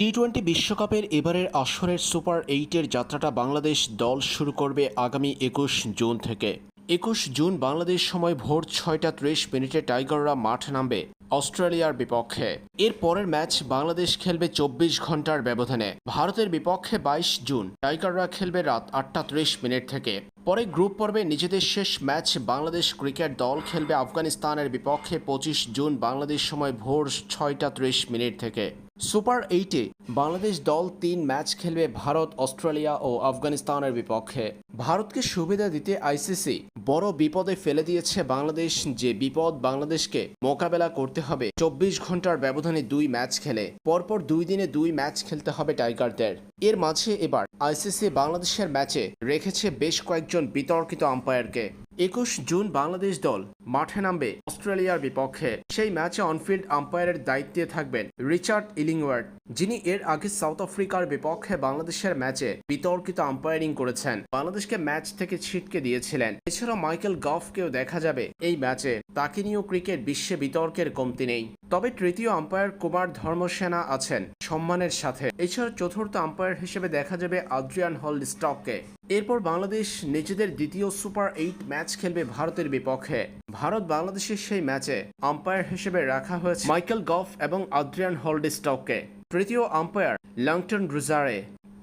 T twenty বিশ্বকাপের এবারের আসরের সুপার এইটের যাত্রাটা বাংলাদেশ দল শুরু করবে আগামী একুশ জুন থেকে। একুশ জুন বাংলাদেশ সময় ভোর ছয়টা ত্রিশ মিনিটে টাইগাররা মাঠ নামবে অস্ট্রেলিয়ার বিপক্ষে। এর পরের ম্যাচ বাংলাদেশ খেলবে চব্বিশ ঘণ্টার ব্যবধানে। ভারতের বিপক্ষে বাইশ জুন, টাইগাররা খেলবে রাত আটটা ত্রিশ মিনিট থেকে। পরে গ্রুপ পর্বে নিজেদের শেষ ম্যাচ বাংলাদেশ ক্রিকেট দল খেলবে আফগানিস্তানের বিপক্ষে পঁচিশ জুন বাংলাদেশ সময় ভোর ছয়টা ত্রিশ মিনিট থেকে। সুপার এইটে বাংলাদেশ দল তিন ম্যাচ খেলবে ভারত, অস্ট্রেলিয়া ও আফগানিস্তানের বিপক্ষে। ভারতকে সুবিধা দিতে আইসিসি বড় বিপদে ফেলে দিয়েছে বাংলাদেশ যে বিপদ বাংলাদেশকে মোকাবেলা করতে হবে। চব্বিশ ঘণ্টার ব্যবধানে দুই ম্যাচ খেলে, পরপর দুই দিনে দুই ম্যাচ খেলতে হবে টাইগারদের। এর মাঝে এবার আইসিসি বাংলাদেশের ম্যাচে রেখেছে বেশ কয়েকজন বিতর্কিত আম্পায়ারকে। একুশ জুন বাংলাদেশ দল মাঠে নামবে অস্ট্রেলিয়ার বিপক্ষে। সেই ম্যাচে অনফিল্ড আম্পায়ারের দায়িত্বে থাকবেন রিচার্ড ইলিংওয়ার্ড, যিনি এর আগে সাউথ আফ্রিকার বিপক্ষে বাংলাদেশের ম্যাচে বিতর্কিত আম্পায়ারিং করেছেন। বাংলাদেশকে ম্যাচ থেকে ছিটকে দিয়েছিলেন। এছাড়া মাইকেল গফকেও দেখা যাবে এই ম্যাচে। তাকে নিয়েও ক্রিকেট বিশ্বে বিতর্কের কমতি নেই। তবে তৃতীয় আম্পায়ার কুমার ধর্মসেনা আছেন সম্মানের সাথে। এছাড়া চতুর্থ আম্পায়ার হিসেবে দেখা যাবে আদ্রিয়ান হল স্টককে এরপর বাংলাদেশ নিজেদের দ্বিতীয় সুপার এইট ম্যাচ খেলবে ভারতের বিপক্ষে। ভারত বাংলাদেশের সেই ম্যাচে আম্পায়ার হিসেবে রাখা হয়েছে মাইকেল গফ এবং আদ্রিয়ান হোল্ডস্টককে। তৃতীয় আম্পায়ার লংটন রুজারে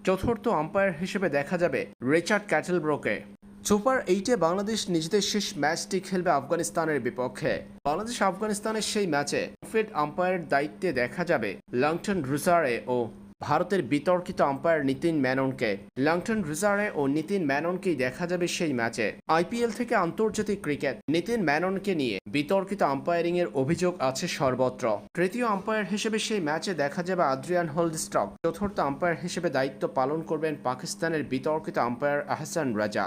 চতুর্থ আম্পায়ার হিসেবে দেখা যাবে রিচার্ড ক্যাটেলব্রোকে। সুপার এইটে বাংলাদেশ নিজেদের শেষ ম্যাচটি খেলবে আফগানিস্তানের বিপক্ষে। বাংলাদেশ আফগানিস্তানের সেই ম্যাচে ফিট আম্পায়ারের দায়িত্বে দেখা যাবে লংটন রুজারে ও ভারতের বিতর্কিত আম্পায়ার নীতিন ম্যাননকে লংটন রিজারে ও নীতিন ম্যাননকেই দেখা যাবে সেই ম্যাচে। আইপিএল থেকে আন্তর্জাতিক ক্রিকেট, নীতিন ম্যাননকে নিয়ে বিতর্কিত আম্পায়ারিং এর অভিযোগ আছে সর্বত্র। তৃতীয় আম্পায়ার হিসেবে সেই ম্যাচে দেখা যাবে আদ্রিয়ান হোল্ডস্টক চতুর্থ আম্পায়ার হিসেবে দায়িত্ব পালন করবেন পাকিস্তানের বিতর্কিত আম্পায়ার আহসান রাজা।